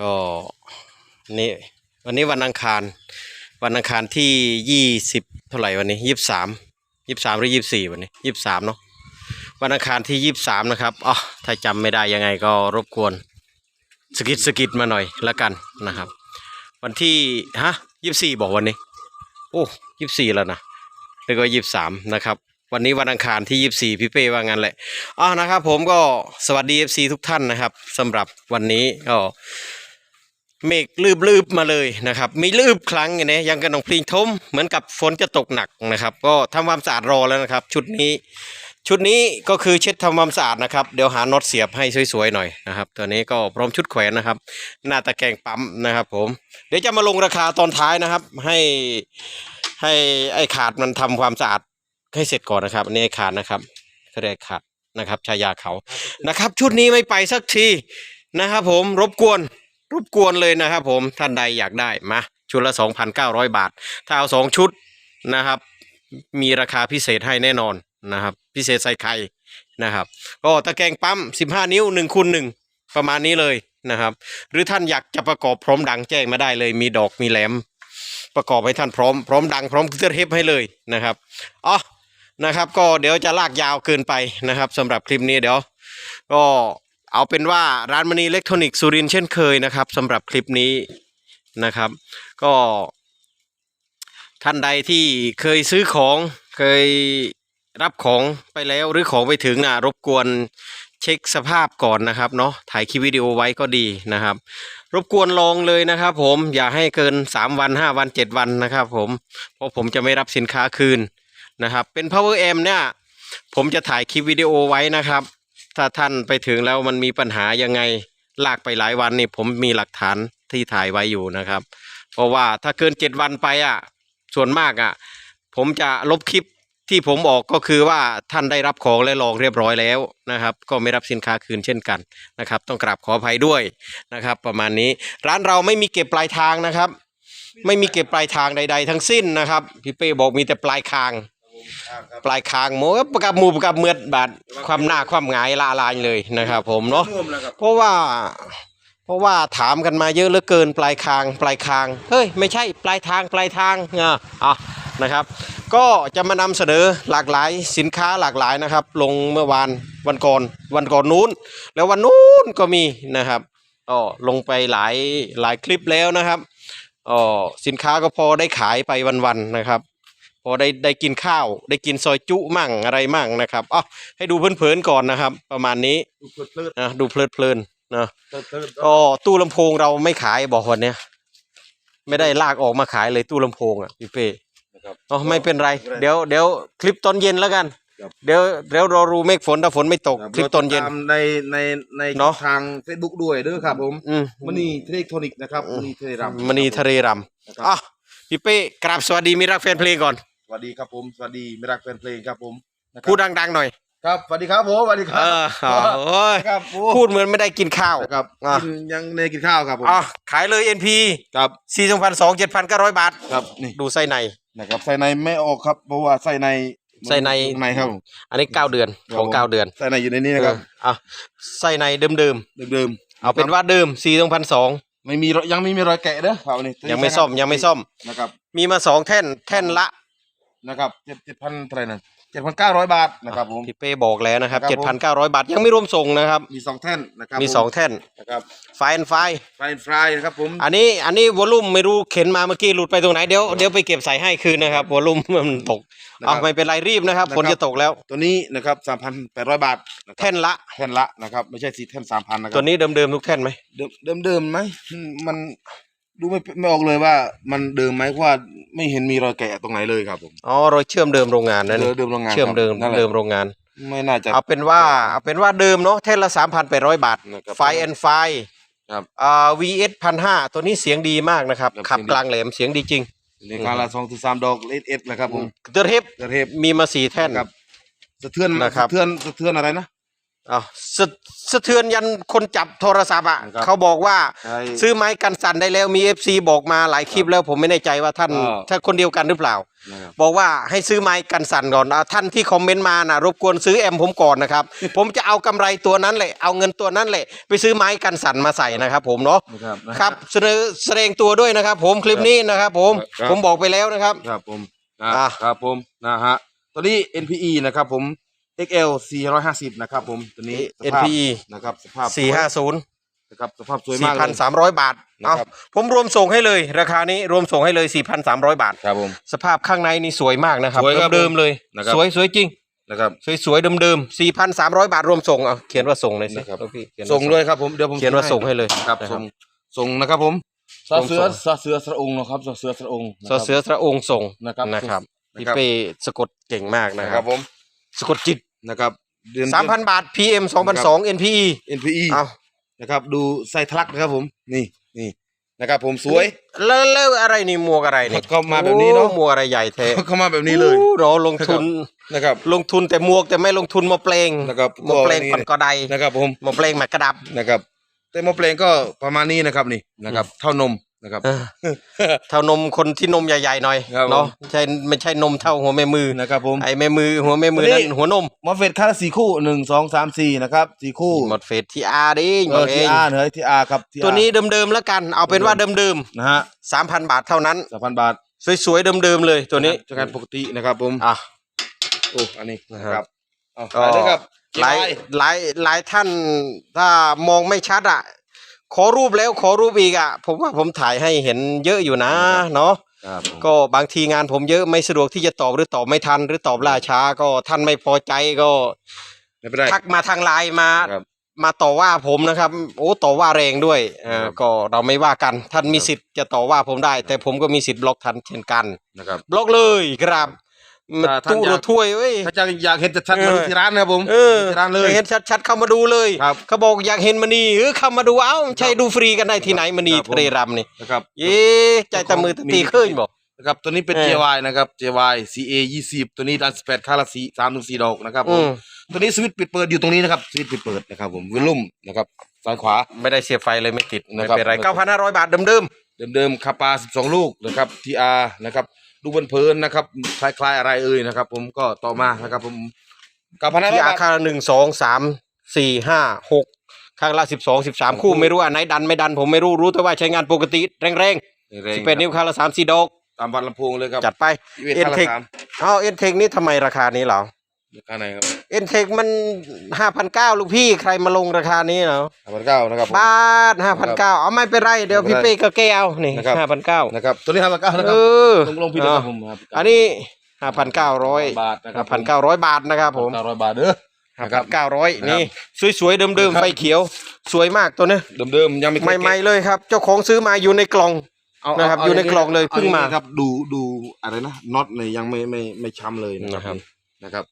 ก็นี่วันนี้วันอังคาร วันอังคารที่ยี่สิบเท่าไหร่วันนี้ยี่สิบสามยี่สิบสามหรือยี่สิบสี่วันนี้ยี่สิบสามเนาะวันอังคารที่ยี่สิบสามนะครับอ๋อถ้าจำไม่ได้ยังไงก็รบกวนสกิดสกิดมาหน่อยละกันนะครับ วันที่ฮะยี่สิบสี่บอกวันนี้ โอ้ยี่สิบสี่แล้วนะเรียกว่ายี่สิบสามนะครับวันนี้วันอังคารที่ยี่สิบสี่พี่เป้ว่างั้นแหละอ๋อนะครับผมก็สวัสดีเอฟซีทุกท่านนะครับสำหรับวันนี้ก็ เมฆลืบๆมาเลยนะครับ มีลืบครั้งอย่างนี้ยยังกระนองพลิงทมเหมือนกับฝนจะตกหนักนะครับ ก็ทำความสะอาดรอแล้วนะครับ ชุดนี้ ชุดนี้ก็คือเช็ดทำความสะอาดนะครับ เดี๋ยวหาน็อตเสียบให้สวยๆหน่อยนะครับ ตัวนี้ก็พร้อมชุดแขวนนะครับ หน้าตะแกรงปั๊มนะครับ ผม เดี๋ยวจะมาลงราคาตอนท้ายนะครับ ให้ให้ไอ้ขาดมันทำความสะอาดให้เสร็จก่อนนะครับอันนี้ไอ้ขาดนะครับเขาเรียกขาดนะครับชายาเขานะครับ ชุดนี้ไม่ไปสักทีนะครับ ผมรบกวน รบกวนเลยนะครับผมท่านใดอยากได้มาชุดละ 2,900 บาท ถ้าเอาสองชุดนะครับ มีราคาพิเศษให้แน่นอนนะครับ พิเศษใส่ไข่นะครับก็ตะแกรงปั๊ม 15 นิ้ว1คูณ1ประมาณนี้เลยนะครับ หรือท่านอยากจะประกอบพร้อมดังแจ้งมาได้เลย มีดอกมีแหลม ประกอบให้ท่านพร้อมพร้อมดังพร้อมเครื่องเทปให้เลยนะครับอ๋อนะครับ ก็เดี๋ยวจะลากยาวเกินไปนะครับสำหรับคลิปนี้เดี๋ยว ก็ เอาเป็นว่าร้านมณีอิเล็กทรอนิกส์สุรินเช่นเคยนะครับสำหรับคลิปนี้นะครับ ก็ท่านใดที่เคยซื้อของเคยรับของไปแล้วหรือของไปถึงนะรบกวนเช็คสภาพก่อนนะครับเนาะถ่ายคลิปวิดีโอไว้ก็ดีนะครับ รบกวนลองเลยนะครับผมอย่าให้เกิน 3 วัน 5 วัน 7 วันนะครับผมเพราะผมจะไม่รับสินค้าคืนนะครับ เป็น power amp เนี่ยผมจะถ่ายคลิปวิดีโอไว้นะครับ ถ้าท่านไปถึงแล้วมันมีปัญหายังไงลากไปหลายวันนี่ผมมีหลักฐานที่ถ่ายไว้อยู่นะครับ เพราะว่าถ้าเกิน7วันไปอะส่วนมากอะ ผมจะลบคลิปที่ผมออกก็คือว่าท่านได้รับของและลองเรียบร้อยแล้วนะครับ ก็ไม่รับสินค้าคืนเช่นกันนะครับ ต้องกราบขออภัยด้วยนะครับ ประมาณนี้ร้านเราไม่มีเก็บปลายทางนะครับ ไม่มีเก็บปลายทางใด ๆ ทั้งสิ้นนะครับพี่เป้บอกมีแต่ปลายคาง ปลายคางหมูประกับหมูประกับเมือดบาดความหน้าความหงายละลายเลยนะครับ ผมเนาะร่วมแล้วครับเพราะว่าเพราะว่าถามกันมาเยอะเหลือเกินปลายคาง ปลายคางเฮ้ยไม่ใช่ปลายทางปลายทางเงาอะนะครับ ก็จะมานำเสนอหลากหลายสินค้าหลากหลายนะครับ ลงเมื่อวานวันก่อนวันก่อนนู้น แล้ววันนู้นก็มีนะครับก็ลงไปหลายหลายคลิปแล้วนะครับอ๋อสินค้าก็พอได้ขายไปวันๆนะครับ พอได้ได้กินข้าว ได้กินซอยจุมั่งอะไรมั่งนะครับอ๋อให้ดูเพลินๆก่อนนะครับ ประมาณนี้ดูเพลิดเพลิดนะดูเพลินๆนะเพลิดเพลิดก็ตู้ลำโพงเราไม่ขายบอกวันเนี้ยไม่ได้ลากออกมาขายเลยตู้ลำโพงอะพี่เป้นะครับอ๋อไม่เป็นไร เดี๋ยวเดี๋ยวคลิปตอนเย็นแล้วกันครับเดี๋ยวเดี๋ยวรอรูเมฆฝนถ้าฝนไม่ตกครับคลิปตอนเย็นราติดามในในในเนอะทาง Facebook ด้วยเด้อครับผมอืมมณีเทคโทนิกนะครับมณีเทเลรัมมณีทะเลรนะครับำอะพี่เป้กราบสวัสดีมิรักแฟนเพลงก่อนส วัสดีครับผมสวัสดีมิรักแฟนเพลงครับผมนะครับพูดดังๆหน่อย ครับสวัสดีครับผมสวัสดีคเอรับอโอ้ยครับโอ้พูดเหมือนไม่ได้กินข้าว นะครับอะ กินยังในกินข้าวครับผมอะขายเลย NP ครับ4 2 0 0 7,900 บาท ครับนี่ดูไส้ใน นะครับใส่ในไม่ออกครับ เพราะว่าใส่ในใส่ในในครับผม อันนี้ 9 เดือนของครับผม 9 เดือนใส่ในอยู่ในนี้นะครับเอออะไส้ในเดิมเดิมๆ ๆเอาเป็นว่าเดิม4 2 0 0ไม่มีรอยยังไม่มีรอยแกะเด้อครับนี่ยังไม่ซ่อมยังไม่ซ่อม นะครับ มีมา 2 แท่น แท่นละ นะครับเจ็ดเจ็ดพันเท่าไหร่นะเจ็ดพันเก้าร้อยบาทนะครับผม พี่เป้บอกแล้วนะครับครับผม 7,900 บาท ยังไม่รวมส่งนะครับ มีสองแท่นนะครับมีผ2แท่นนะครับไฟแอนไฟ ไฟฟรายนะครับผมอันนี้อันนี้วอลลุ่มไม่รู้เข็นมาเมื่อกี้หลุดไปตรงไหนเดี๋ยวเดี๋ยวไปเก็บใส่ให้คืนนะครับวอลลุ่มมันตกนะเอาครับไม่เป็นไรรีบนะครับนะครับฝนจะตกแล้ว ตัวนี้นะครับสามพันแปดร้อยบาทนะครับแท่นละ แท่นละนะครับไม่ใช่สีแท่นสามพันนะครัตัวนี้เดิมๆทุกแท่นไหมเดิมเดิมเดิมไหมอืมมัน ดูไม่ไม่ออกเลยว่ามันเดิมไหมเพราะว่าไม่เห็นมีรอยแกะตรงไหนเลยครับผมอ๋อรอยเชื่อมเดิมโรงงานนั่นเดินี่มเดิมโรงงานเชื่อมเดิมครับนั่นแหละเดิมโรงงาน ไม่น่าจะ เอาเป็นว่าเอาเป็นว่าเดิมเนาะแท่นละ 3,800 บาท นะครับไฟแอนไฟครับอ่า VS พันห้าตัวนี้เสียงดีมากนะครับ ครับ ขับเสียงดีกลางแหลมเสียงดีจริงในการละสองถึงสามดอกเอสเอสนะครับผมเตอร์เทปกระเทปมีมาสี่แท่นนะครับสะเทือนนะครับ สะเทือนสะเทือนอะไรนะ อ้าวสะสะเทือนยันคนจับโทรศัพท์อะครับเขาบอกว่าใช่ซื้อไม้กันสั่นได้แล้วมีเอฟซีบอกมาหลายคลิปแล้วผมไม่แน่ใจว่าท่านอ่า ถ้าคนเดียวกันหรือเปล่า นะครับ บอกว่าให้ซื้อไม้กันสั่นก่อนอะท่านที่คอมเมนต์มานะรบกวนซื้อแอมผมก่อนนะครับ ผมจะเอากำไรตัวนั้นแหละเอาเงินตัวนั้นแหละไปซื้อไม้กันสั่นมาใส่นะครับผมเนาะนะครับนะครับเสนอแสดงตัวด้วยนะครับ ผมคลิปนี้นะครับ ผมครับ ผมบอกไปแล้วนะครับ ครับผมนะอะ ครับผมนะฮะตัวนี้ NPE นะครับผม XL 450 นะครับผมตัวนี้สภาพ NPE นะครับสภาพสี่ห้าศูนย์นะครับสภาพสวยสี่มากพันเลย สามร้อยบาทนะเอาครับ ผมรวมส่งให้เลยราคานี้รวมส่งให้เลยสี่พันสามร้อยบาท ครับผม สภาพข้างในนี่สวยมากนะครับสวยครับเดิมๆเลย นะครับ สวยสวยจริง นะครับ สวยสวยๆเดิมๆสี่พันสามร้อยบาทรวมส่งเอาเขียนว่าส่งเลยสินะครับลูกพี่เขีนส่งด้วยครับผมเดี๋ยวผมเขียนว่าส่งให้เลยครับนะ ส่งส่งนะครับผมซอส่งเสือส่งซอเสือสระองค์นะครับซอเสือสระองค์นะสคอรับเสือสระองค์ส่งนะครับนะครับนะพี่ครับเป้สะกดเก่งมากนะนะคครัรับบผม สะกดจิต นะครับเดือน สามพันบาท PM สองพันสอง NPE NPE เอานะครับ ดูไส้ทะลักนะครับผมนี่นี่นะครับ ผมสวย แล้วแล้วอะไรนี่หมวกอะไรนี่ก็มาแบบนี้เนอะ โอ้หมวกอะไรใหญ่แท้เข้ามาแบบนี้เลย โอ้เราลงทุน นะครับ ลงทุนแต่หมวกแต่ไม่ลงทุนมาเปลงนะครับมาเปลงก็นี่ ปันกอไดนะครับผม มาเปลงหมากระดับ นะครับ แต่หมอเพลงก็ประมาณนี้นะครับนี่นะครับ เท่านม นะครับเออเท่านมคนที่นมใหญ่ๆหน่อยครับผมเนาะไม่ใช่ไม่ใช่นมเท่าหัวแม่มือนะครับผมไอ้แม่มือหัวแม่มือนี่นั่นหัวนมหมอเฟดค่าละสี่คู่หนึ่งสองสามสี่นะครับสี่คู่หมดเฟสที่อาดิเออเอที่งอาร์เฮ้ยที่อาร์ครับที่ตัวนี้เดิมๆแล้วกันเอาเป็นว่าเดิมนะฮะๆสามพันบาทเท่านั้นสามพันบาทสวยๆเดิมๆเลยตัวนี้จากการปกตินะครับผมอะโอ้อันนี้นะนะคครัรับบเอาก็ไปเลยครับหลายหลายหลายท่านถ้ามองไม่ชัดอะ ขอรูปแล้วขอรูปอีกอะ ผมว่าผมถ่ายให้เห็นเยอะอยู่นะ เนาะครับผมก็บางทีงานผมเยอะไม่สะดวกที่จะตอบหรือตอบไม่ทัน หรือตอบล่าช้าก็ท่านไม่พอใจก็ไม่เป็นไรทักมาทางไลน์มา ครับ มาต่อว่าผมนะครับ โอ้ต่อว่าแรงด้วยเออครับก็เราไม่ว่ากัน ท่านมีสิทธิ์จะต่อว่าผมได้ แต่ผมก็มีสิทธิ์บล็อกท่านเช่นกัน นะครับ บล็อกเลยครับ มันถ้าท่านตู้อยากรถถ้วยเว้ย ถ้าจะอยากเห็นชัดๆเออมาดูที่ร้านนะครับผมเออที่ร้านเลย เห็นชัดๆเข้ามาดูเลยครับ เขาบอกอยากเห็นมณีเออเข้ามาดูเอ้าใช่ดูฟรีกันได้ที่ไหนมณีครับผมทะเลรำนี่นะครับเย้ใจตะมือตะตีขึ้นบอก นะครับตัวนี้เป็น เออ JY นะครับ JY CA 20ตัวนี้ดันสเปดค่าละสี่สามถึงสี่ดอกนะครับผอืมม ตัวนี้สวิตช์ปิดเปิดอยู่ตรงนี้นะครับสวิตช์ปิดเปิดนะครับผมวิลลุ่มนะครับซ้ายขวา ไม่ได้เสียบไฟเลยไม่ติดนะไม่ครับ เป็นไรเก้าพันห้าร้อยบาทเดิมเดิมๆคาปา12ลูกนะครับ TR นะครับ ดูเพลินๆนะครับคล้ายๆอะไรเอ่ยนะครับ ผมก็ต่อมานะครับ ผมกับพันๆห้าที่ร้อยอาบาทคาหนึ่งสองสามสี่ห้าหกข้างละสิบสองสิบสามคู่ไม่รู้อันไหนดันไม่ดันผมไม่รู้รู้แต่ว่าใช้งานปกติแรงๆสิบแปดนิ้วข้างละสามสี่ดอกตามวัดลำโพงเลยครับจัดไปอีเวนต์ค่าละ N-Tech สามเอาเอ็นเทคนี่ทำไมราคานี้เหรอ ราคาไหนครับเอ็นเทคมันห้าพันเก้าลูกพี่ใครมาลงราคานี้เหรอห้าพันเก้านะครับผม บาทห้าพันเก้าเอาไม่เป็นไรเดี๋ยวพี่ไม่เป็นไรเป้ก็แก้เอานี่นะครับ ห้าพันเก้านะครับตัวนี้ห้าพันเก้านะคเอรับอลงลงพี่นะครับผมครับอันนี้ห้าพันเก้าร้อยบาทนะครัห้าพันเก้าร้อยบาทนะครับผมเก้าร้อยบาทเด้อ ห้านะครัพับนเก้าร้อยนะครับนี่ สวยๆเดิมครัๆบไฟเขียว สวยมากตัวเนี้ยเดิมๆยังไม่เคยใหม่แกะๆเลยครับ เจ้าของซื้อมาอยู่ในกล่องเอานะครับเาอยู่ในางกล่องเลยเพิ่งมาอครับดูดูอะไรนะน็อตเนี่ยยังไม่ไม่ไม่ช้ำเลยนะครับนะครับ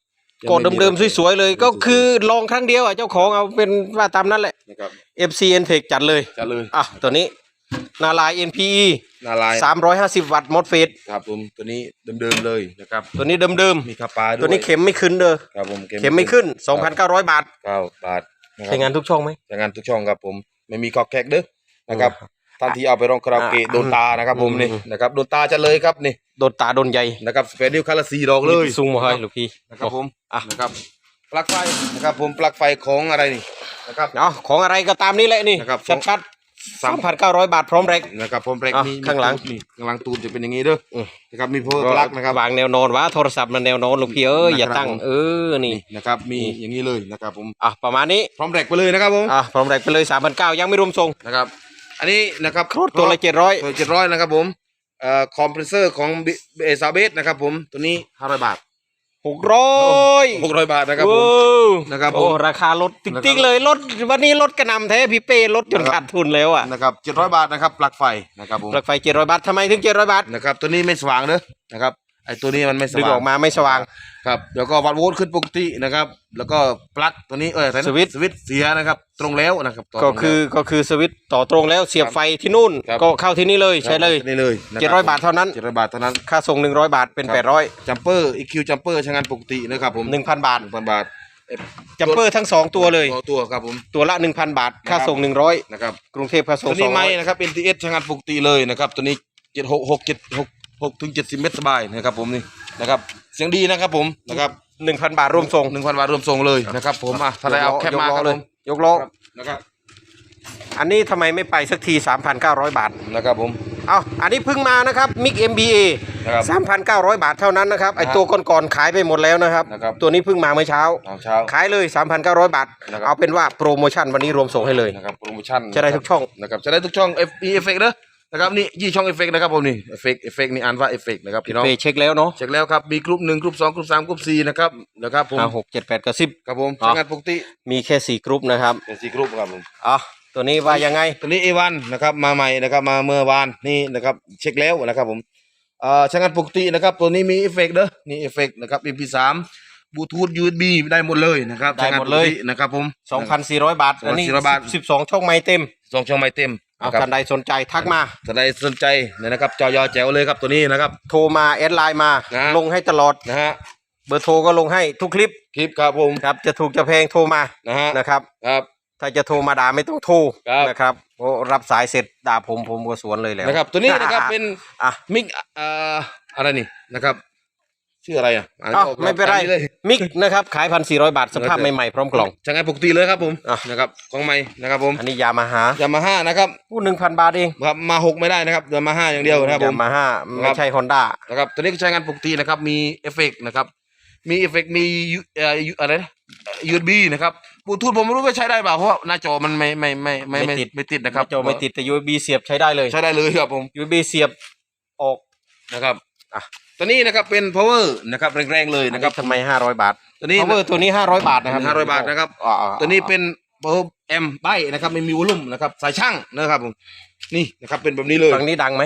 กดเดิมๆสวยๆเลย ก็คือลองครั้งเดียวอะเจ้าของเอาเป็นว่าตามนั้นแหละ นะครับ FCN Tech จัดเลยจัดเลยอะตัวนี้นาลาย NPE นาลาย350 วัตต์มอสเฟตครับผมตัวนี้เดิมๆเลยนะครับตัวนี้เดิมมีคาปาด้ๆวยตัวนี้เข็มไม่ขึ้นเด้อครับผมเข็มไม่ขึ้น 2,900 บาทเก้าบาทนะครัใช้งานทุกช่องไหม ใช้งานทุกช่องครับผมไม่มีกอกแกกเด้อนะครับ ท่านที่เอาไปร้องคาราโอเกะอะโดนตานะครับผมนี่อืมนะครับโดนตาจะเลยครับนี่โดนตาโดนใหญ่นะครับสเปรดิวคาราซีดอกเลยซุงมาให้ลูกพี่นะครับผมอะนะครับปลั๊กไฟนะครับผมปลั๊กไฟของอะไรนี่นะครับเอาของอะไรก็ตามนี้แหละนี่นะครับชัดๆ3,900บาทพร้อมแรกนะครับผมแรกอะมีมีข้างหลังตูดนี่ข้างหลังตูนจะเป็นอย่างนี้เด้ออมนะครับมีเพอร์ปลั๊กนะครับวางแนวนอนวะโทรศัพท์มันแนวนอนลูกพี่เอ้ยอย่าตั้งนะครับผมเออนี่นี่นะครับมีอย่างนี้เลยนะครับผมอะประมาณนี้พร้อมแรกไปเลยนะครับผมอะพร้อมแรกไปเลย3,900ยังไม่รวมส่งนะครับ อันนี้นะครับโคตรตัวละตัวเจ็ดร้อยนะครับผมเอ่อคอมเพรสเซอร์ของเอซาเบสนะครับผมตัวนี้ห้าร้อยบาท700 600หกร้อยบาทนะครับผมโอ้นะครับผมโอ้ราคาลดจริงๆเลยลดวันนี้ลดกระหนำแท้พี่เป้ลดจนนะครับขาดทุนแล้วอะนะครับเจ็ดร้อยบาทนะครับปลั๊กไฟนะครับผมปลั๊กไฟ700บาททำไมถึง700บาทนะครับตัวนี้ไม่สว่างเด้อนะครับ ไอ้ตัวนี้มันไม่สดึงว่างออกมาไม่สว่าง ครับแล้วก็วัดโวลต์ขึ้นปกตินะครับ แล้วก็ปลั๊กตัวนี้เอออะไรนะสวิตช์ สวิตช์เสียนะครับ ตรงแล้วนะครับต่ก็ตรงแล้ว คือก็คือสวิตช์ต่อตรงแล้วเสียบไฟที่นู่น ครับ ก็เข้าที่นี่เลยใช้เลย นี่เลยนะค700 บาทเท่านั้น เจ็ดร้อยบาทเท่านั้น ค่าส่ง 100 บาทเป็น ครับ 800 จัมเปอร์ EQ จัมเปอร์ใช้งานปกตินะครับผม1,000บาทหนึ่งพันบาทจัมเปอร์ทั้งสองตัวเลยตัวตัวครับผมตัวละ 1,000 บาท ค่านะครับส่ง 100 นะครับกรุงเทพค่าส่งตัวนี้ไม่200นะครับ NTS ใช้งานปกติเลยนะครับ ตัวนี้เจ็ดหกหกเจ็ดหก หกถึงเจ็ดสิบเมตรสบายนะครับผมนี่นะครับเสียงดีนะครับผมนะครับ1,000บาทรวมส่งหนึ่งพันบาทรวมส่งเลยนะครับผมอะถ้าได้เอาแคปมาครับผมยกล้อนะครับอันนี้ทำไมไม่ไปสักที 3,900 บาทนะครับผมเอาอันนี้เพิ่งมานะครับมิก MBA นะครับ3,900 บาทเท่านั้นนะครับไอครับตัวก่อนๆขายไปหมดแล้วนะครับนะครับ ตัวนี้เพิ่งมาเมื่อเช้าตอนเช้าขายเลย 3,900 บาทนะครับเอาเป็นว่าโปรโมชั่นวันนี้รวมส่งให้เลยนะครับโปรโมชั่นจะได้ทุกช่องนะครับจะได้ทุกช่อง F E F เด้อ นะครับนี่ยี่ช่อง F นะครับผมนี่ F F นี่อ่านว่า F นะครับพี่น้องเปย์เช็คแล้วเนาะเช็คแล้วครับมีกรุ๊ปหนึ่งกรุ๊ปสองกรุ๊ปสามกรุ๊ปสี่นะครับนะครับผมห้าหกเจ็ดแปดกระซิบครับผมอ๋อใช้งานปกติมีแค่สี่กรุ๊ปนะครับเป็นสี่กรุ๊ปครับผมเอ๋อตัวนี้ว่ายังไงตัวนี้เอวันนะครับมาใหม่นะครับมาเมื่อวานนี่นะครับเช็คแล้วนะครับผมเอ่อใช้งานปกตินะครับตัวนี้มีเอฟเฟกต์เด้อนี่เอฟเฟกต์นะครับ MP3 บลูทูธ USB ได้หมดเลยนะครับได้หมดเลยใช้งานปกตินะครับผม2,400 บาทอันนี้2,400บาท12 ช่องไม้เต็มสองช่องไม้เต็ม เอานะครับ ท่านใดสนใจทักมาถ้าใดสนใจเนี่ยนะครับจอยอแจ๋วเลยครับตัวนี้นะครับ โทรมาแอดไลน์มา นะ ลงให้ตลอด นะฮะเบอร์โทรก็ลงให้ทุกคลิปคลิปครับผมครับ จะถูกจะแพงโทรมานะฮะนะครับ ครับ ถ้าจะโทรมาด่าไม่ต้องโทรครับ นะครับโอ้รับสายเสร็จด่าผมผมก็สวนเลยแล้วนะครับ ตัวนี้นะครับเป็นอะมิกเอ่ออะไรนี่นะครับ ชื่ออะไรอะอ่านเอ้าออกไม่เป็นไร ตาเลยมิกนะครับ ขายพันสี่ร้อยบาทสภาพใหม่ๆพร้อมกล่อง ใช้งานปกติเลยครับผมอะ นะครับกล้องไม้นะครับผมอันนี้ยามาฮายามาฮ่านะครับพูดหนึ่งพันบาทเองครับมาหกไม่ได้นะครับยามาฮ่าอย่างเดียวนะครับผยามมาฮ่าคไม่รับใช่ฮอนด้านะครับตัวนี้ก็ใช้งานปกตินะครับ มีเอฟเฟกต์นะครับ มีเอฟเฟกต์มียูเอ่อยูอะไรนะยูบีนะครับบลูทูธผมไม่รู้ว่าใช้ได้เปล่าเพราะว่าหน้าจอมันไม่ไม่ไม่ไม่ไม่ไม่ติดนะครับจอไม่ติดแต่ USB เสียบใช้ได้เลย ใช้ได้เลยครับผม USB เสียบออกนะครับอะ ตัวนี้นะครับเป็น power นะครับแรงๆเลยนะครับทำไมห้าร้อยบาทตัวนี้ power ตัวนี้ห้าร้อยบาทนะครับ500บาทนะครับอ่าๆๆตัวนี้เป็น power M ใบนะครับไม่มีวอลลุ่มนะครับสายช่างนะครับผมนี่นะครับเป็นแบบนี้เลยฝั่งนี้ดังไหม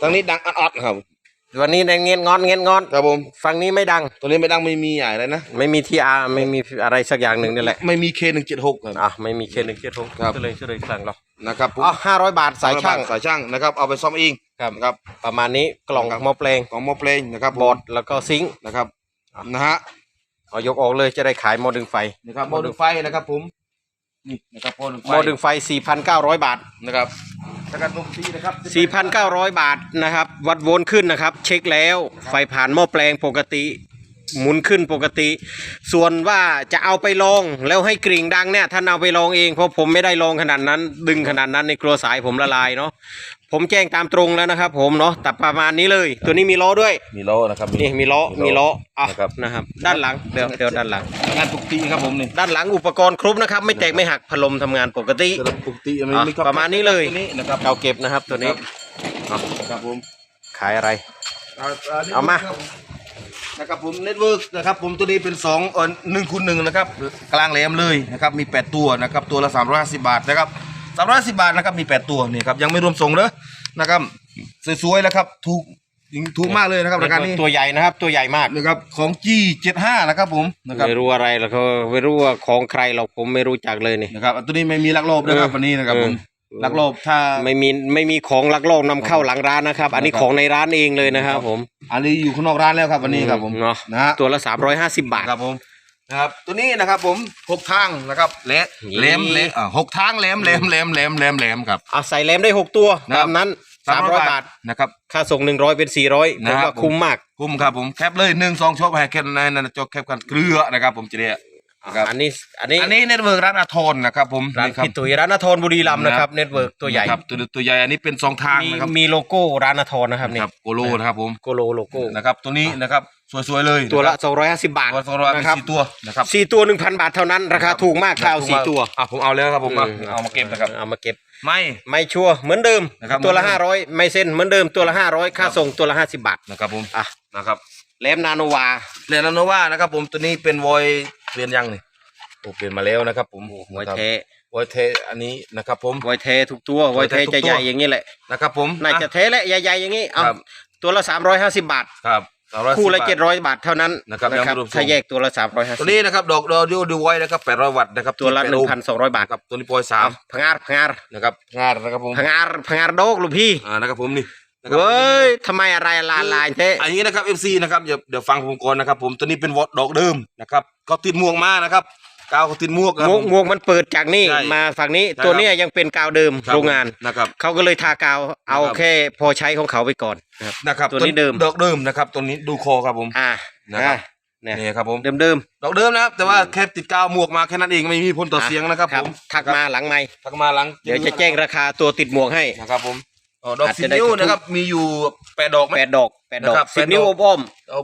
ตรงนี้ดังอัดๆครับวันนี้เงียนงอนเงียนงอนครับผมฝั่งนี้ไม่ดัง ตัวนี้ไม่ดังไม่มีอะไรนะไม่มีทีอาร์ไม่มีอะไรสักอย่างหนึ่งนี่แหละ ไม่มี K หนึ่งเจ็ดหกครับ อะไม่มีเคหนึ่งเจ็ดหกครับ ก็เลยก็เลยสั่งเรา นะครับผมอ๋อห้าร้อยบาทสายช่างสายช่างนะครับเอาไปซ่อมเองครับนะครับประมาณนี้กล่องครับหมอแปลงของโมเพลงนะครับบอร์ดแล้วก็ซิงค์นะครับอะนะฮะเอายกออกเลยจะได้ขายหมอดึงไฟนะครับโมดึงไฟนะครับผมนี่นะครับโมดึงไฟหมอดึงไฟ 4,900 บาทนะครับสกัดลมตีนะครับ 4,900 บาทนะครับ วัดโวลต์ขึ้นนะครับ เช็คแล้วไฟผ่านหม้อแปลงปกติ หมุนขึ้นปกติ ส่วนว่าจะเอาไปลองแล้วให้กริ่งดังเนี่ยท่านเอาไปลองเองเพราะผมไม่ได้ลองขนาดนั้น ดึงขนาดนั้นในกลัวสายผมละลายเนาะผมแจ้งตามตรงแล้วนะครับ ผมเนาะแต่ประมาณนี้เลย ตัวนี้มีล้อด้วย มีล้อนะครับนี่มีล้อมีล้ออะนะครับนะครับ ด้านหลังเดี๋ยวเดี๋ยวด้านหลังงานปกติครับผมนี่ด้านหลังอุปกรณ์ครบนะครับ ไม่แตกไม่หักพัดลมทำงานปกติปกติมันอะมีคบประมาณนี้เลยตัวนี้นะครับเราเก็บนะครับตัวนี้นะครับผมขายอะไรเอาเอาเอามา นะครับผมเน็ตเวิร์กนะครับผมตัวนี้เป็นสองเออหนึ่งคูณหนึ่งนะครับกลางแหลมเลยนะครับมีแปดตัวนะครับตัวละสามร้อยห้าสิบบาทนะครับสามร้อยสิบบาทนะครับมีแปดตัวนี่ครับยังไม่รวมส่งเด้อนะครับสวยๆแล้วครับถูกถูกมากเลยนะครับราคานี้ตัวใหญ่นะครับตัวใหญ่มากนะครับของ G75 นะครับผมนะครับไม่รู้อะไรแล้วก็ไม่รู้ว่าของใครเราผมไม่รู้จักเลยนี่นะครับตัวนี้ไม่มีลักลอบนะครับเออวันนี้นะครับผมเออ ลักลอบถ้า ไม่มีไม่มีของลักลอบนำเข้าหลังร้านนะครับ อันนี้นะครับของในร้านเองเลยนะครับผมอันนี้อยู่ข้างนอกร้านแล้วครับวันนี้ครับผมเนาะนะฮะตัวละสามร้อยห้าสิบบาท ครับผมนะครับ ตัวนี้นะครับผมหกทางนะครับแหลมนี่แหลมแหลมอ่าหกทางแหลมแหลมแหลมแหลมแหลมแหลมครับอะใส่แรมได้หกตัวนะครับ ตามนั้นสามร้อยบาท นะครับ ค่าส่งหนึ่งร้อยเป็นสี่ร้อยผมนะครับว่าคุ้มมาก คุ้มครับผมแคปเลยหนึ่งสองชอบให้แคปในนั้นจบแคปกันเกลือนะครับผมจะได้ นะครับ อันนี้อันนี้อันนี้เน็ตเวิร์กร้านอาทรนะครับผมร้านคบพี่ตุ๋ยร้านนทรบุรีรัมย์นะครับเน็ตเวิร์กตัวใหญ่นะครับตัวตัวใหญ่อันนี้เป็นสองทางมีนะครับมีโลโก้ร้านนทรนะครับนี่ครับโกโลนะครับผมโกโลโลโก้นะครับตัวนี้นะครับสวยๆเลยตัวละนสองร้อยห้าสิบบาทครับตัวละนะครับสี่ตัวนะครับสี่ตัวหนึ่งพันบาทเท่านั้นราคาถูกมากถ้าเอาสี่ตัวอะผมเอาแล้วครับผมอะมเอามาเก็บนะครับเอามาเก็บไม่ไม่ชัวร์เหมือนเดิมนะครับตัวละเหมือนห้าเดิร้อยไม่เส้นเหมือนเดิมตัวละห้าร้อยค่าส่งตัวละห้าสิบบาทนะครับผมอะนะครับแหลมนาโนวาเรียนแล้วนะว่านะครับผมตัวนี้เป็นวอยเปลี่ยนยังนี่โอ้เปลี่ยนมาแล้วนะครับ ผมหัวเทวอยเทอันนี้นะครับ ผมวอยเททุกตัววอยเททุกตัวจะใหญ่อย่างนี้แหละนะครับ ผมน่าจะอ่เทแหละใหญ่ๆอย่างนี้เอาครับตัวละสามร้อยห้าสิบบาทครับ310คู่ละบาทเจ็ดร้อยบาทเท่านั้นนะครับยังไม่รวมส่งถ้าแยกตัวละสามร้อยห้าสิตัวบนี้นะครับดอกดอกดูดูไว้นะครับ800วัตต์นะครับตัวละหที่นึ่งแปดพันสองร้อยบาทครับตัวนี้ปอยสามพังงาร์พังงาร์นะครับงาดนะครับผมพังงาร์พังงาร์โดกลูกพี่อ่านะครับผมนี่ นะครัเฮ้ยทำไมอะไรลาลายเท่อันนี้นะครับ FC นะครับเดี๋ยวเดี๋ยวฟังผมก่อนนะครับ ผมตัวนี้เป็นวอดดอกเดิมนะครับเขาติดหมวกมานะครับกาวเขาติดหมวกครับหมวกผมหมวกมันเปิดจากนี่ใช่มาฝั่งนี้ใช่ครับตัวเนี้ยยังเป็นกาวเดิมครับโรงงาน นะครับ เขาก็เลยทากาวเอานะครับ แค่พอใช้ของเขาไปก่อนนะครับนะครับตัวนี้เดิม ดอกเดิมนะครับตัวนี้ดูคอครับผม อ่านะครับอ่าเนี่ยนี่ครับผมเดิมเดิมดอกเดิมนะครับ แต่ว่าแค่ติดกาวหมวกมาแค่นั้นเองไม่มีผลต่อเสียงนะครับผมทักมาหลังไม่ทักมาหลังเดี๋ยวจะแจ้งราคาตัวติดหมวกให้ นะครับผม อ๋อดอกอาจสิจะบได้นิ้วทุกนะครับ มีอยู่แปดดอกไหม แปดดอกแปดดอกนะครับสิบแปดนิ้วดออกบอ้อม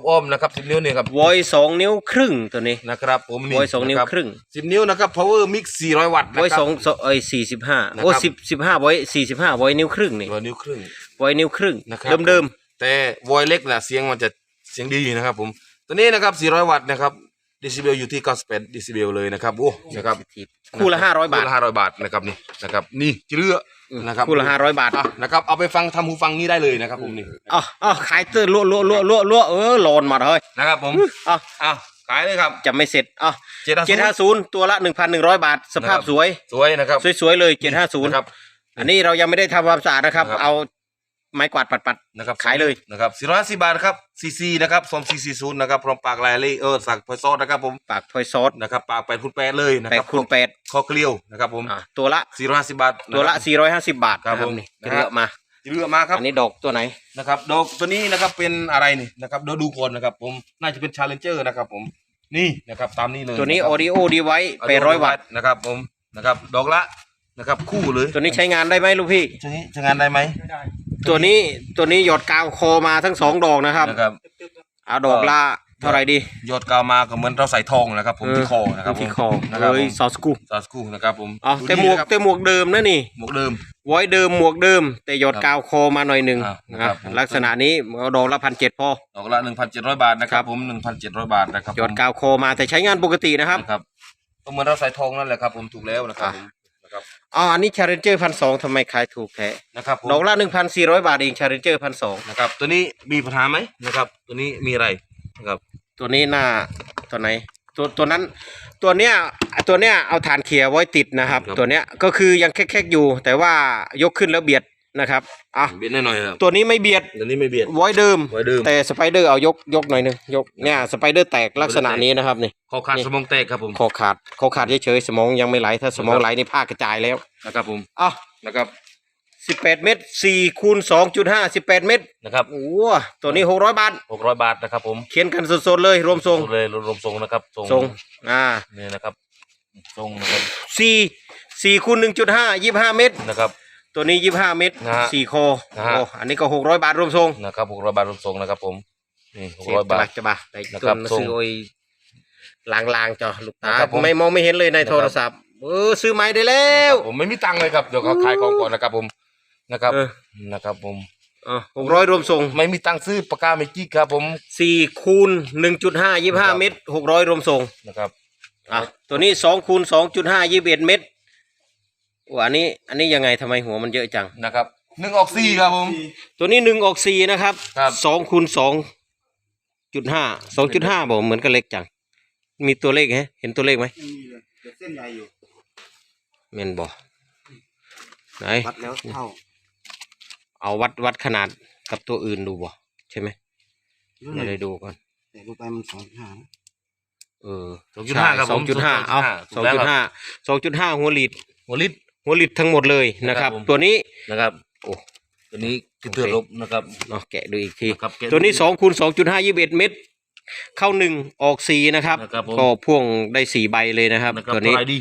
อ้อมๆนะครับสิบนิ้วนี่ครับวอยสองนิ้วครึ่งตัวนี้ นะครับผมวอยสองนิ้วะรับครึ่ง สิบนิ้วนะครับ power mix 400 วัตต์นะวอยครัสองสองเอ้ยสี่สิบห้านะครับโอ้สิบสิบห้าวอยสี่สิบห้าวอยนิ้วครึ่งนี่ร้อยนิ้วครึ่ง วอยนิ้วครึ่งนะครับ เดิมเดิมแต่วอยเล็กนะเสียงมันจะเสียงดีนะครับผมตัวนี้นะครับ 400 วัตต์นะครับดิซิเบลอยู่ที่98ดิซิเบลเลยนะครับโอ้นะครับคู่ละห้าร้อยบาทคู่ละ500 บาทนะครับนี่นะครับนี่จะเลือก นะครับคู่ละห้าร้อยบาทอะนะครับเอาไปฟังทำหูฟังนี้ได้เลยนะครับผมนี่อ๋ออ๋อขายเตอร์ลวลวลวลวลวเออโลนมาเลยนะครับผมอ๋ออะขายเลยครับจะไม่เสร็จอ๋อเจ็ดเจ็ดห้าศูนย์ตัวละหนึ่งพันหนึ่งร้อยบาท สภาพนะครับสวย สวยนะครับ สวยๆเลยเจ็ดห้าศูนย์นะครับอันนี้เรายังไม่ได้ทำความสะอาดนะครับนะครับเอา ไม้กวาดปัดนะครับขายเลยนะครับ450บาทครับซีซีนะครับสองซีซีศูนย์นะครับพร้อมปากลายเลยเออสักพอยซอสนะครับผมๆปากทอยซอสนะครับปากแปดคูณแปดเลยนะแปคดรับคูณแปดคอเกลียวนะครับผมอะตัวละ450บาทนคตัวรับละสี่ร้อยห้าสิบบาทครับผมนี่นะเยฮะอะมาเลือกมาครับอันนี้ดอกตัวไหนนะครับดอกตัวนี้นะครับเป็นอะไรนี่นะครับเดี๋ยวดูก่อนนะครับผมน่าจะเป็นชาเลนเจอร์นะครับผมนี่นะครับตามนี้เลยตัวนี้ะอคอรับดิโอดีไว้ Audio แปดร้อยวัตต์นะครับผมนะครับดอกละนะครับคู่เลยตัวนี้ใช้งานได้ไหมลูกพี่ใช้ใช้งานได้ไหม ตัวนี้ตัวนี้หยดกาวคอมาทั้งสองดอกนะครับนะครับเอาดอกละเท่าไหร่ดียอดกาวมาก็เหมือนเราใส่ทองนะครับ ผมที่คอนะครับที่ผมคอนะครับเอ้ยผมซอสกูซาสกูนะครับผมอ๋อดูแต่ดีหมวกนะครับแต่หมวกเดิมนะนี่หมวกเดิมไว้เดิมหมวกเดิม แต่หยดกาวคอมาหน่อยหนึ่งอ่านะคครัรับบผมลักษณะนี้เอาดอกละพันเจ็ดพอดอกละหนึ่งพันเจ็ดร้อยบาทนะครับผมหนึ่งพันเจ็ดร้อยบาทนะครับหยดกาวคอมาแต่ใช้งานปกตินะครับนะครับก็เหมือนเราใส่ทองนั่นแหละครับผมถูกแล้วนะครับผม นะครับอ๋ออันนี้ชาเรนเจอร์พันสองทำไมขายถูกแท้นะครับผมดอกละหนึ่งพันสี่ร้อยบาทเองชาเรนเจอร์พันสองนะครับ ตัวนี้มีปัญหาไหมนะครับ ตัวนี้มีอะไรนะครับ ตัวนี้หน้าตัวไหน ตัวตัวนั้น ตัวเนี้ยตัวเนี้ยเอาฐานเขียไว้ติดนะครับ ตัวเนี้ยก็คือยังแคกๆอยู่ แต่ว่ายกขึ้นแล้วเบียด นะครับอะเบียดแน่หน่อยครับตัวนี้ไม่เบียดตัวนี้ไม่เบียดไว้เดิมไว้เดิม แต่สไปเดอร์เอายกยกหน่อยหนึงยกเนี่ยสไปเดอร์แตกลักษณะนี้นะครับนี่คอขาดนี่สมองแตกครับผมคอขาดคอขาดเฉยๆสมองยังไม่ไหลถ้าสมองไหลนี่ผ้ากระจายแล้วนะครับผมอะนะครับสิบแปดเมตรสี่คูณสองจุดห้าสิบแปดเมตรนะครับโอ้โหตัวนี้หกร้อยบาทหกร้อยบาทนะครับผมเขียนกันสดๆเลยรวมทรงเลยรวมทรงนะครับทรงทรงอ่านี่นะครับทรงนะครับสี่สี่คูณหนึ่งจุดห้ายี่ห้าเมตรนะครับ ตัวนี้ยี่ห้าเมตรนะฮะสี่โคนะฮะ โอ้อันนี้ก็หกร้อยบาทรวมทรงนะครับหกร้อยบาทรวมทรงนะครับผมนี่หกเสียร้อยบาท จะบ้าแต่นะคตัรัวบหนังทรงสือโอ้ยลางๆจ้ะลูกตานะครับผมไม่มองไม่เห็นเลยในนะครับ โทรศัพท์ เออซื้อไม้ได้แล้วผมไม่มีตังค์เลยครับเดี๋ยวเขาขายของก่อนนะครับผมนะครับเออนะครับผม หกร้อยรวมทรงไม่มีตังค์ซื้อปากกาเมจิกครับผมสี่คูณหนึ่งจุดห้ายี่ห้านะครับเมตรหกร้อยรวมทรงนะครับ อะตัวนี้สองคูณสองจุดห้ายี่สิบเอ็ดเมตร ว่าอันนี้อันนี้ยังไงทำไมหัวมันเยอะจัง นะครับหนึ่งออกสี่ครับผม ตัวนี้หนึ่งออกสี่นะครับครับ สองคูณสองจุดห้าสองจุดห้าบอกเหมือนกับเล็กจัง มีตัวเลขไหมเห็นตัวเลขไหมเส้นใหญ่อยู่เมนบอกไหน วัดแล้วเท่าเอาวัดวัดขนาดกับตัวอื่นดูบ่ใช่ไหมเราได้ดูก่อน แต่รูปไปมันสองจุดห้าเออสองจุดห้าครับสผองมจุดห้าเอาสถูอกงแล้วจุดครับห้าสองจุดห้าหัวลิดหัวลิตร หัวลิดทั้งหมดเลยนะครับ ครับผม ตัวนี้ นะครับโอ้ ตัวนี้คือเตือนลบนะครับเนาะแกะดูอีกที นะครับแกะ ตัวนี้สองคูณสองจุดห้ายี่สิบเอ็ดเมตร เข้าหนึ่งออกสี่นะครับ นะครับผม ก็พ่วงได้สี่ใบเลยนะครับ นะครับตัวนี้เท่าไหร่ดี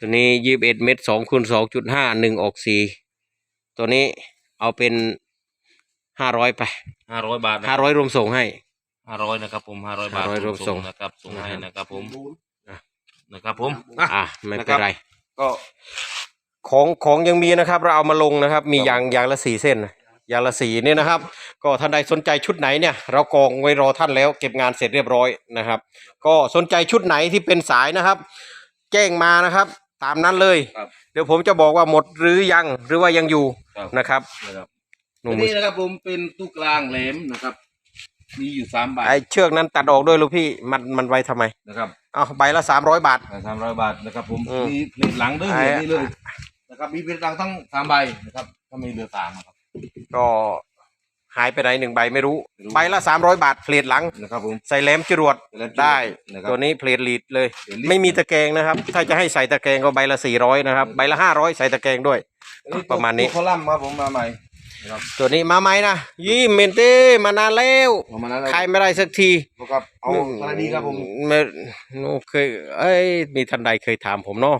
ตัวนี้ยี่สิบเอ็ดเมตรสองคูณสองจุดห้าหนึ่งออกสี่ตัวนี้เอาเป็นห้าร้อยไปห้าร้อยบาทนะห้าร้อยรวมส่งให้ ห้าร้อยนะครับผมห้าร้อยบาท500รวมส่งนะครับส่งให้นะครับผมอะนะครับผมอะ อะไม่นะคเป็รันบไร ก็ ของของยังมีนะครับ เราเอามาลงนะครับ มีครับยางยางละสี่เส้นนะยางละสี่เนี่ยนะครับ ก็ท่านใดสนใจชุดไหนเนี่ย เรากองไว้รอท่านแล้ว เก็บงานเสร็จเรียบร้อยนะครับ ก็สนใจชุดไหนที่เป็นสายนะครับ แจ้งมานะครับ ตามนั้นเลย ครับ เดี๋ยวผมจะบอกว่าหมดหรือยังหรือว่ายังอยู่ครับ นะครับนะครับหนุ่ตัวมนี้นะครับผมเป็นตู้กลางแหลมนะครับ มีอยู่สามใบไอเชือกนั้นตัดออกด้วยลูกพี่มันมันไว้ทำไมนะครับเอาใบละสามร้อยบาท สามร้อยบาทนะครับผมอืม มีเพลทหลังด้วยไอ้เหรียญนี้เลย นะครับมีเพลทหลังทั้งสามใบนะครับถ้ามีเรือสามนะครับ ก็หายไปไหนหนึ่งใบไม่รู้ใบละสามร้อยบาทเพลทหลัง นะครับผม ใส่แหลมจรวดแหลมจรวดได้นะครับตัวนี้เพลทลีดเลย เพลทลีด ไม่มีตะแกรงนะครับ ถ้าจะให้ใส่ตะแกรงก็ใบละสี่ร้อยนะครับ ใบละห้าร้อยใส่ตะแกรงด้วยอัตัวประมาณนี้ ตัวคอลัมน์ครับผมมาใหม่ นะครับตัวนี้มาไหมนะยี่เมนเต้มานานแล้วประมาณนั้นขายไม่ได้สักทีครับเอาอะไรดีครับผมไม่โอเคยเอ้ยมีทันใดเคยถามผมเนาะ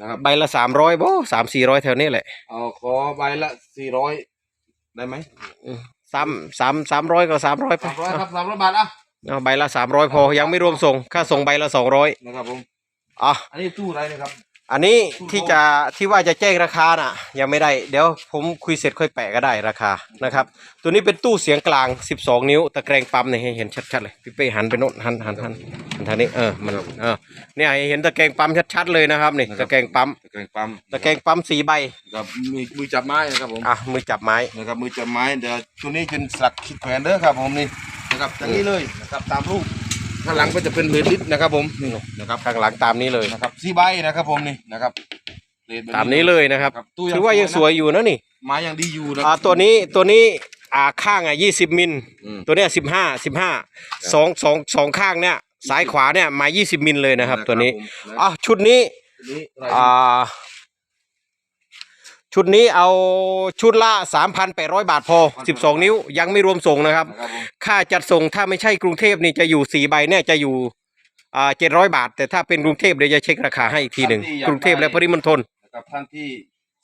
นะครับใบละสามร้อยบ่สามสี่ร้อยแถวนี้แหละเอาขอใบละสี่ร้อยได้ไหมสามสามสามร้อยก็สามร้อยไปสามร้อยครับสามร้อยบาทอะเอาใบละสามร้อยพอยังไม่รวมส่งค่าส่งใบละสองร้อยนะครับผมอะอันนี้ตู้อะไรนะครับ อันนี้ที่จะที่ว่าจะแจ้งราคาน่ะ ยังไม่ได้เดี๋ยวผมคุยเสร็จค่อยแปะก็ได้ราคานะครับ ตัวนี้เป็นตู้เสียงกลาง 12 นิ้วตะแกรงปั๊มเนี่ยให้เห็นชัดๆเลยพี่เป้หันไปโน่นหันหันหันหันทางนี้เออมันเออเนี่ยให้เห็นตะแกรงปั๊มชัดๆเลยนะครับนี่ตะแกรงปั๊มตะแกรงปั๊มตะแกรงปั๊มสีใบกับมือมือจับไม้นะครับผมอะมือจับไม้นะครับมือจับไม้เดี๋ยวตัวนี้เป็นสักขีดแขวนเด้อครับผมนี่นะครับอย่างนี้เลยนะครับตามรูป ข้างหลังก็จะเป็นเบรดลิสนะครับผมนี่นะครับข้างหลังตามนี้เลยนะครับสี่ใบนะครับผมนี่นะครับเรทแบบตามนี้เลยนะครับครับตู้ถือว่ายังสวยอยู่นะนี่ไม้ยังดีอยู่นะอ่าตัวนี้ตัวนี้อ่าข้างอะ20มิลอืมตัวเนี้ยสิบห้าสิบห้าสองสองสองข้างเนี่ยซ้ายขวาเนี่ยมายี่สิบมิลเลยนะครับ ตัวนี้ผมอะชุดนี้ตัวนี้อะไรอ่า ชุดนี้เอาชุดละสามพันแปดร้อยบาทพอสิบสองนิ้วยังไม่รวมส่งนะครับนะครับผมค่าจัดส่งถ้าไม่ใช่กรุงเทพนี่จะอยู่สี่ใบเนี่ยจะอยู่อ่าเจ็ดร้อยบาท แต่ถ้าเป็นกรุงเทพเดี๋ยวจะเช็คราคาให้อีกทีหนึ่งกรุงเทพและปริมณฑลนะครับท่านที่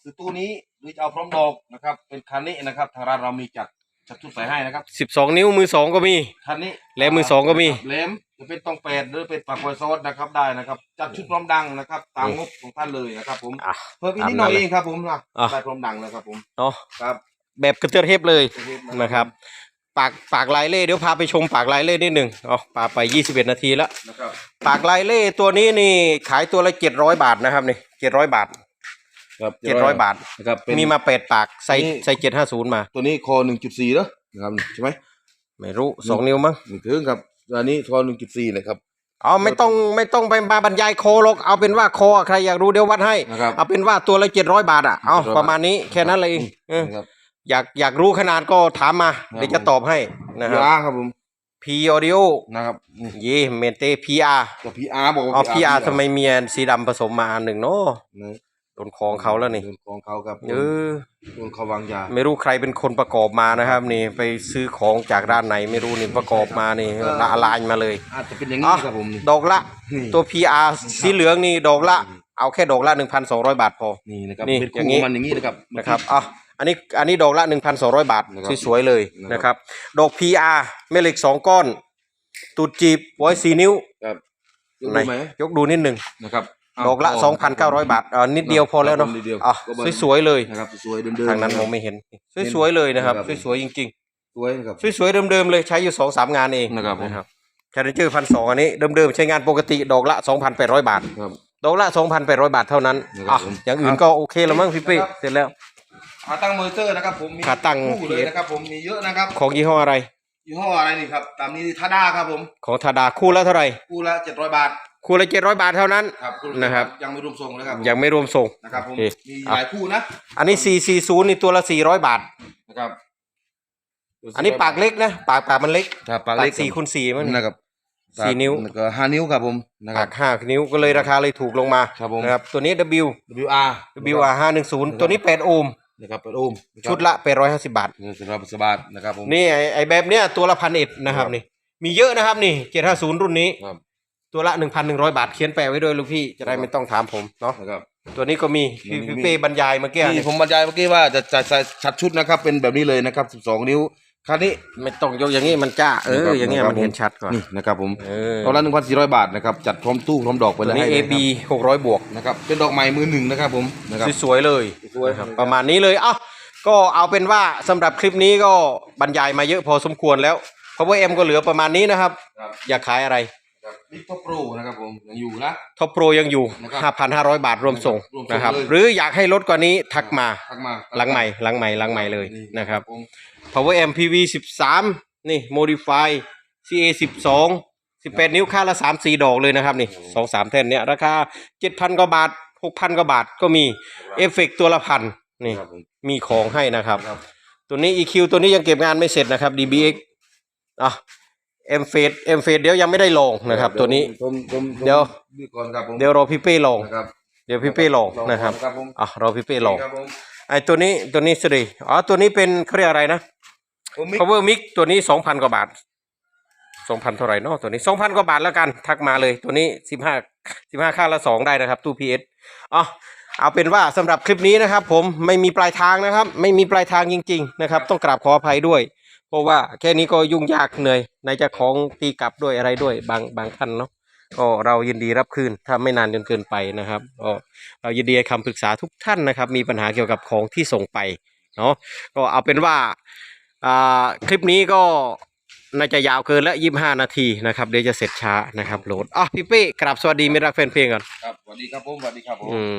ซื้อตู้นี้หรือจะเอาพร้อมดอกนะครับ เป็นคันนี้นะครับทางร้านเรามีจัดจัดชุดใส่ให้นะครับสิบสองนิ้วมือสองก็มีคันนี้แหลมมือสองก็มีแหลม จะเป็นต้องแปดหรือเป็นปากคอยซอสนะครับได้นะครับจัดชุดพร้อมดังนะครับ ตามงบของท่านเลยนะครับ ผมอะ เพิ่มอีกนิดหน่อยตามนั้นเองครับผมนะอะ ได้พร้อมดังแล้วครับผมเนาะครับแบบกระเตือเทพเลยนะครับ ปากปากลายเล่เดี๋ยวพาไปชมปากลายเล่นิดหนึ่งอ๋อปาไปยี่สิบเอ็ดนาทีแล้ว นะครับปากลายเล่ตัวนี้นี่ขายตัวละเจ็ดร้อยบาทนะครับนี่เจ็ดร้อยบาท ครับเจ็ดร้อยบาท นะครับเป็น มีมาแปดปากใส่นี่ ใส่เจ็ดห้าศูนย์มา ตัวนี้คอหนึ่งจุดสี่เนอะนะครับใช่ไหมไม่รู้สองนิ้วมั้งนี่ถึงครับ อันนี้คอหนึ่งจุดสี่เลยครับ เอาไม่ต้องไม่ต้องไปมาบรรยายโคหรอกเอาเป็นว่าโคอะใครอยากรู้เดี๋ยววัดให้นะครับ เอาเป็นว่าตัวละเจ็ดร้อยบาทอะเอา700ประมาณนี้แค่นั้นเลยเองเออนะครับอยากอยากรู้ขนาดก็ถามมาครับเดี๋ยวจะตอบให้นะคพีรับอาร์ครับผมพีออดิโอนะครับนี่เย่เมนเตพีอาร์กับพีอาร์บอกว่าอ๋อพีอาร์ทำไมเมียสีดำผสมมาอันหนึ่งเนาะ นะ โดนของเขาแล้วนี่โดของเขาครับเออโดนเขาวางยา ไม่รู้ใครเป็นคนประกอบมานะครับ นี่ไปซื้อของจากร้านไหนไม่รู้นี่ประกอบมานี่ละลายมาเลยอาจจะเป็นอย่างอ๋นี้อครับผมนี่ดอกละนี่ตัว PR สีเหลืองนี่ดอกละ เอาแค่ดอกละ1,200 บาทพอนี่นะครับนี่เป็นอย่าคู่งนี้มันอย่างนี้นะครับนะครับอะอันนี้อันนี้ดอกละ 1,200 บาทนะครับสวยๆเลยนะครับนะครับ ดอก PR แม่เหล็กสองก้อนตูดจีบไว้สี่นิ้วครับยกไหนดูไหมยกดูนิดหนึ่งนะครับ ดอกละ 2,900 บาทอ่านิดเดียวพอแล้วเนาะนิดเดียวอะก็ประมาณสวยๆเลยนะครับสวยๆเดิมๆทางนั้นมองไม่เห็นสวยๆเลยนะครับนะครับสวยๆจริงสวยนะครับๆสวยๆเดิมๆเลยใช้อยู่สองสามงานเองนะครับผมชาร์เจอร์พันสองอันนี้เดิมๆใช้งานปกติดอกละ 2,800 บาทครับดอกละ 2,800 บาทเท่านั้นนะครับอะผมอย่างอื่นก็โอเคแล้วมั้งพี่เป้ครับเสร็จแล้วขาตั้งมอเตอร์นะครับผมมีขาตั้งคู่เลยนะครับผมมีเยอะนะครับของยี่ห้ออะไร ยี่ห้ออะไรนี่ครับตามนี้ทาด้าครับผม ของทาดาคู่ละเท่าไหร่ คู่ละเจ็ดร้อยบาทคู่ละ700บาทเท่านั้น ครับคู่นะครับ ยังไม่รวมส่งนะครับยังไม่รวมส่ง นะครับผมโอเค มีหลายคู่นะอันนี้ 440นี่ตัวละ 400 บาท นะครับ อันนี้ปากเล็กนะ ปากปากมันเล็กครับปากเล็กสี่คูณสี่มัน นะครับสี่นิ้ว แล้วก็ห้านิ้วครับผมนะคปารับ กห้านิ้วก็เลยราคาเลยถูกลงมาครับผม นะครับตัวนี้ W WR WR 510 ตัวนี้ 8 โอห์ม นะครับเป็นโอห์มนะครับชุดละ850บาทเงินสำหรับสบาทนะครับผมนี่ไอ้ไอ้แบบเนี้ยตัวละพันเอ็ดนะครับครับนี่ มีเยอะนะครับนี่750รุ่นนี้ ครับ ตัวละ1,100บาทเขียนแปะไว้ด้วยลูกพี่จะได้ไม่ต้องถามผมเนาะนะครับ ตัวนี้ก็มีพี่มีพี่มีเป้บรรยายเมื่อกี้ที่ผมบรรยายเมื่อกี้ว่าจะจะจะชัดชุดนะครับเป็นแบบนี้เลยนะครับ 12 นิ้ว คันนี้ไม่ต้องยกอย่างนี้มันจ้า เอนะครัอบอย่างเงี้ยนะครับมันเห็นชัดกว่า นี่นะครับผมเออตอนละ1,400บาทนะครับ จัดพร้อมตู้พร้อมดอกไปตัวเลยนี้ให้เลย AB 600บวกนะครับ เป็นดอกไม้มือหนึ่งนะครับผมนะครับสวยๆเลยสวยนะครับ ประมาณนี้เลย เอ้า ก็เอาเป็นว่าสำหรับคลิปนี้ก็บรรยายมาเยอะพอสมควรแล้วเพราะว่าเอ็มก็เหลือประมาณนี้นะครับครับอยากขายอะไร ครับบิ๊กท็อปโปรนะครับผมยังอยู่นะ ท็อปโปรยังอยู่นะครับ5,500 บาทรวมส่งรวมส่งนะครับ เลย หรืออยากให้ลดกว่านี้ทักมา ทักมาหลังใหม่หลังใหม่หลังใหม่เลยนะครับ ผม Power M PV 13 นี่ Modify CA 12 18 นิ้วค่าละ 3 4 ดอกเลยนะครับนี่สองสามแท่นเนี่ยราคา 7,000 กว่าบาท 6,000 กว่าบาทก็มีเอฟเฟกต์ตัวละพันนี่ครับผมมีของให้นะครับ ครับตัวนี้ EQ ตัวนี้ยังเก็บงานไม่เสร็จนะครับ DBX อะ M f a d M f a d เดี๋ยวยังไม่ได้ลองนะครับ ตัวนี้ ผมผมผมเดี๋ยว ดูก่อนครับผมเดี๋ยวรอพี่เป้ลองนะครับ เดี๋ยวพี่เป้ลองนะครับครับผม อะรอพี่เป้ลองครับผมไอ้ตัวนี้ตัวนี้สิอ๋อตัวนี้เป็นเขาเรียกอะไรนะ ผมมิก cover mic ตัวนี้สองพันกว่าบาทสองพันเท่าไหร่เนาะตัวนี้สองพันกว่าบาทแล้วกัน ทักมาเลยตัวนี้สิบห้าสิบห้าค่าละสองได้นะครับตู้ PS อ๋อเอาเป็นว่าสำหรับคลิปนี้นะครับ ผมไม่มีปลายทางนะครับ ไม่มีปลายทางจริง ๆ นะครับ ต้องกราบขออภัยด้วย เพราะว่าแค่นี้ก็ยุ่งยากเหนื่อยในจะของตีกลับด้วยอะไรด้วยบางบางท่านเนาะก็เรายินดีรับคืนถ้าไม่นานจนเกินไปนะครับก็เรายินดีให้คำปรึกษาทุกท่านนะครับ มีปัญหาเกี่ยวกับของที่ส่งไปเนาะก็เอาเป็นว่าอ่าคลิปนี้ก็น่าจะยาวเกินแล้วยี่ห้านาทีนะครับเดี๋ยวจะเสร็จช้านะครับโหลดอะพี่เป้กราบสวัสดีมิตรรักแฟนเพลงก่อนครับสวัสดีครับผมสวัสดีครับผมอืม